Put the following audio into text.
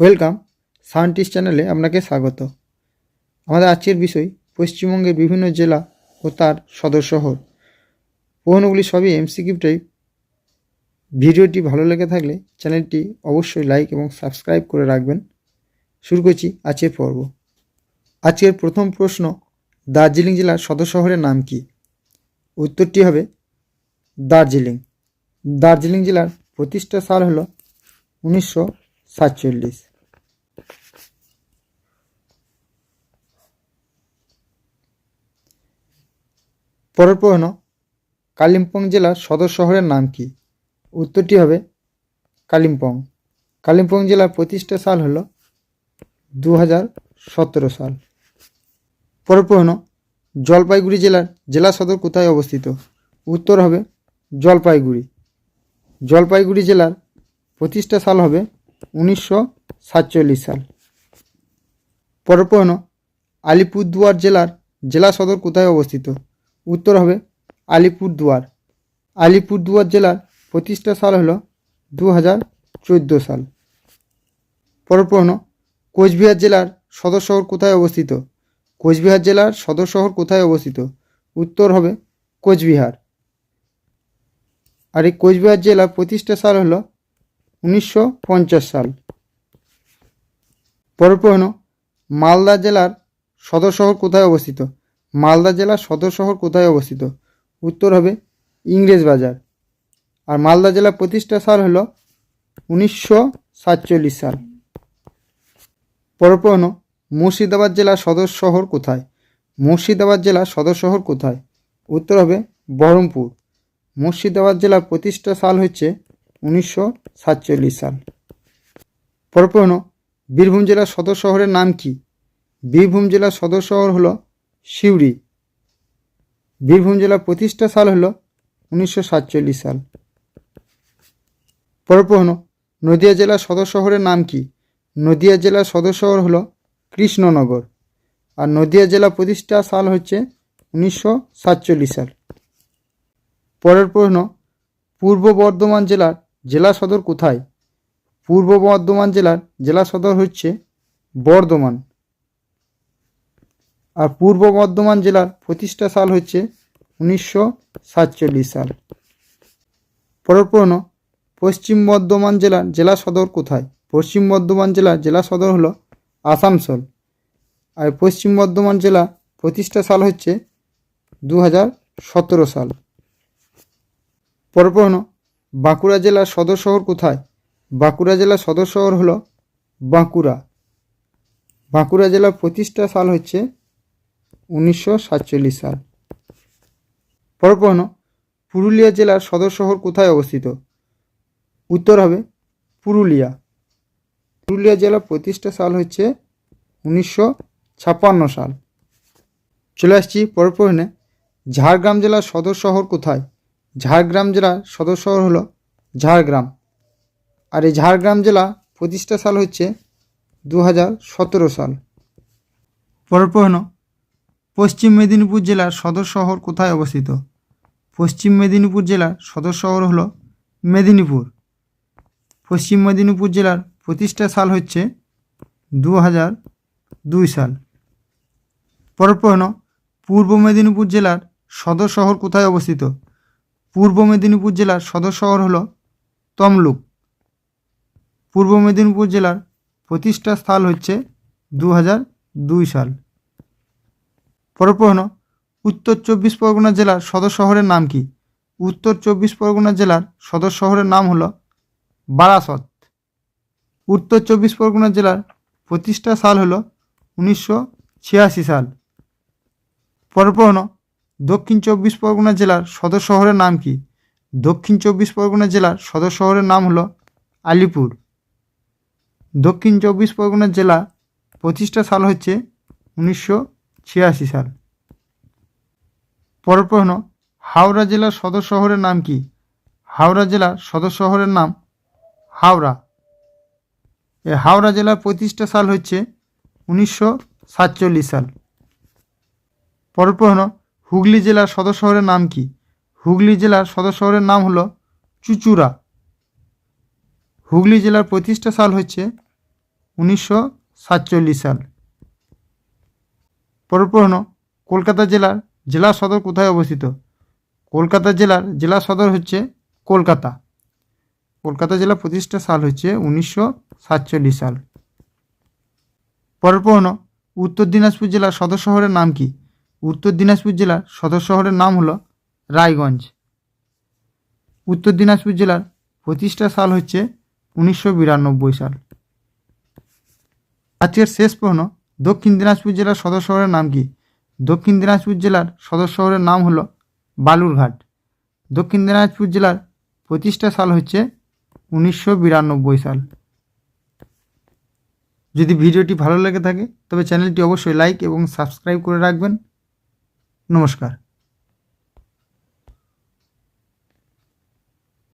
Welcome, scientist চ্যানেলে আপনাকে স্বাগত। আমাদের আজকের বিষয়, পশ্চিমবঙ্গের বিভিন্ন জেলা ও তার সদর শহর। প্রশ্নগুলি সবই এমসিকিউ টাইপ। ভিডিওটি ভালো লেগে থাকলে চ্যানেলটি অবশ্যই লাইক এবং সাবস্ক্রাইব করে রাখবেন। শুরু করছি আজকের পর্ব। আজকের প্রথম প্রশ্ন, দার্জিলিং জেলার সদর শহরের নাম কি? উত্তরটি হবে, দার্জিলিং। দার্জিলিং জেলার প্রতিষ্ঠা সাল হলো উনিশশো সাতচল্লিশ। পরের প্রশ্ন, কালিম্পং জেলার সদর শহরের নাম কি? উত্তরটি হবে কালিম্পং। কালিম্পং জেলার প্রতিষ্ঠা সাল হলো দু সাল। পরের প্রশ্ন, জলপাইগুড়ি জেলার জেলা সদর কোথায় অবস্থিত? উত্তর হবে জলপাইগুড়ি। জলপাইগুড়ি জেলার প্রতিষ্ঠা সাল হবে উনিশশো সাতচল্লিশ সাল। পরের প্রশ্ন, আলিপুরদুয়ার জেলার জেলা সদর কোথায় অবস্থিত? উত্তর হবে আলিপুরদুয়ার। আলিপুরদুয়ার জেলার প্রতিষ্ঠা সাল হলো দু হাজার চোদ্দ সাল। পরের প্রশ্ন, কোচবিহার জেলার সদর শহর কোথায় অবস্থিত? কোচবিহার জেলার সদর শহর কোথায় অবস্থিত? উত্তর হবে কোচবিহার। আর এই কোচবিহার জেলার প্রতিষ্ঠা সাল হলো উনিশশো পঞ্চাশ সাল। পরের প্রশ্ন, মালদা জেলার সদর শহর কোথায় অবস্থিত? মালদা জেলার সদর শহর কোথায় অবস্থিত? উত্তর হবে ইংরেজ বাজার। আর মালদা জেলার প্রতিষ্ঠা সাল হলো উনিশশো সাতচল্লিশ সাল। পরের মুর্শিদাবাদ জেলার সদর শহর কোথায়? মুর্শিদাবাদ জেলার সদর শহর কোথায়? উত্তর হবে বহরমপুর। মুর্শিদাবাদ জেলার প্রতিষ্ঠা সাল হচ্ছে উনিশশো সাতচল্লিশ সাল। পরের বীরভূম জেলার সদর শহরের নাম কি? বীরভূম জেলার সদর শহর হলো সিউড়ি বীরভূম জেলার প্রতিষ্ঠা সাল হলো উনিশশো সাতচল্লিশ সাল। পরের প্রশ্ন, নদিয়া জেলার সদর শহরের নাম কি? নদিয়া জেলার সদর শহর হলো কৃষ্ণনগর। আর নদিয়া জেলা প্রতিষ্ঠা সাল হচ্ছে উনিশশো সাতচল্লিশ সাল। পরের প্রশ্ন, পূর্ব বর্ধমান জেলার জেলা সদর কোথায়? পূর্ব বর্ধমান জেলার জেলা সদর হচ্ছে বর্ধমান। আর পূর্ব বর্ধমান জেলার প্রতিষ্ঠা সাল হচ্ছে উনিশশো সাতচল্লিশ সাল। পরের প্রশ্ন, পশ্চিম বর্ধমান জেলার জেলা সদর কোথায়? পশ্চিম বর্ধমান জেলার জেলা সদর হলো আসানসোল। আর পশ্চিম বর্ধমান জেলা প্রতিষ্ঠা সাল হচ্ছে দু হাজার সতেরো সাল। পরের প্রশ্ন, বাঁকুড়া জেলার সদর শহর কোথায়? বাঁকুড়া জেলার সদর শহর হলো বাঁকুড়া। বাঁকুড়া জেলার প্রতিষ্ঠা সাল হচ্ছে উনিশশো সাতচল্লিশ সাল। পরের প্রশ্ন পুরুলিয়া জেলার সদর শহর কোথায় অবস্থিত? উত্তর হবে পুরুলিয়া। পুরুলিয়া জেলার প্রতিষ্ঠা সাল হচ্ছে উনিশশো ছাপ্পান্ন সাল। চলে আসছি পরের প্রশ্নে ঝাড়গ্রাম জেলার সদর শহর কোথায়? ঝাড়গ্রাম জেলার সদর শহর হলো ঝাড়গ্রাম। আর এই ঝাড়গ্রাম জেলা প্রতিষ্ঠা সাল হচ্ছে দু হাজার সতেরো সাল। পরের প্রশ্ন পশ্চিম মেদিনীপুর জেলার সদর শহর কোথায় অবস্থিত? পশ্চিম মেদিনীপুর জেলার সদর শহর হল মেদিনীপুর। পশ্চিম মেদিনীপুর জেলার প্রতিষ্ঠা সাল হচ্ছে দু হাজার দুই সাল। পরের প্রশ্ন, পূর্ব মেদিনীপুর জেলার সদর শহর কোথায় অবস্থিত? পূর্ব মেদিনীপুর জেলার সদর শহর হল তমলুক। পূর্ব মেদিনীপুর জেলার প্রতিষ্ঠা স্থল হচ্ছে দু হাজার দুই সাল। পরের প্রশ্ন, উত্তর চব্বিশ পরগনা জেলার সদর শহরের নাম কি? উত্তর চব্বিশ পরগনা জেলার সদর শহরের নাম হলো বারাসত। উত্তর চব্বিশ পরগনা জেলার প্রতিষ্ঠা সাল হলো উনিশশো ছিয়াশি সাল। পরের প্রশ্ন, দক্ষিণ চব্বিশ পরগনা জেলার সদর শহরের নাম কি? দক্ষিণ চব্বিশ পরগনা জেলার সদর শহরের নাম হলো আলিপুর। দক্ষিণ চব্বিশ পরগনা জেলা প্রতিষ্ঠা সাল হচ্ছে উনিশশো ছিয়াশি সাল। পরের প্রশ্ন, হাওড়া জেলার সদর শহরের নাম কি? হাওড়া জেলার সদর শহরের নাম হাওড়া। এ হাওড়া জেলার প্রতিষ্ঠা সাল হচ্ছে উনিশশো সাতচল্লিশ সাল। পরের প্রশ্ন, হুগলি জেলার সদর শহরের নাম কি? হুগলি জেলার সদর শহরের নাম হলো চুচুড়া। হুগলি জেলার প্রতিষ্ঠা সাল হচ্ছে উনিশশো সাতচল্লিশ সাল। পরের কলকাতা জেলার জেলা সদর কোথায় অবস্থিত? কলকাতা জেলার জেলা সদর হচ্ছে কলকাতা। কলকাতা জেলা প্রতিষ্ঠা সাল হচ্ছে উনিশশো সাতচল্লিশ সাল। পরের উত্তর দিনাজপুর জেলার সদর শহরের নাম কি? উত্তর দিনাজপুর জেলার সদর শহরের নাম হলো রায়গঞ্জ। উত্তর দিনাজপুর জেলার প্রতিষ্ঠা সাল হচ্ছে উনিশশো বিরানব্বই সাল। আজকের শেষ প্রশ্ন দক্ষিণ দিনাজপুর জেলার সদর শহরের নাম কি? দক্ষিণ দিনাজপুর জেলার সদর শহরের নাম হলো বালুরঘাট। দক্ষিণ দিনাজপুর জেলার প্রতিষ্ঠা সাল হচ্ছে উনিশশো বিরানব্বই সাল। যদি ভিডিওটি ভালো লেগে থাকে, তবে চ্যানেলটি অবশ্যই লাইক এবং সাবস্ক্রাইব করে রাখবেন। নমস্কার।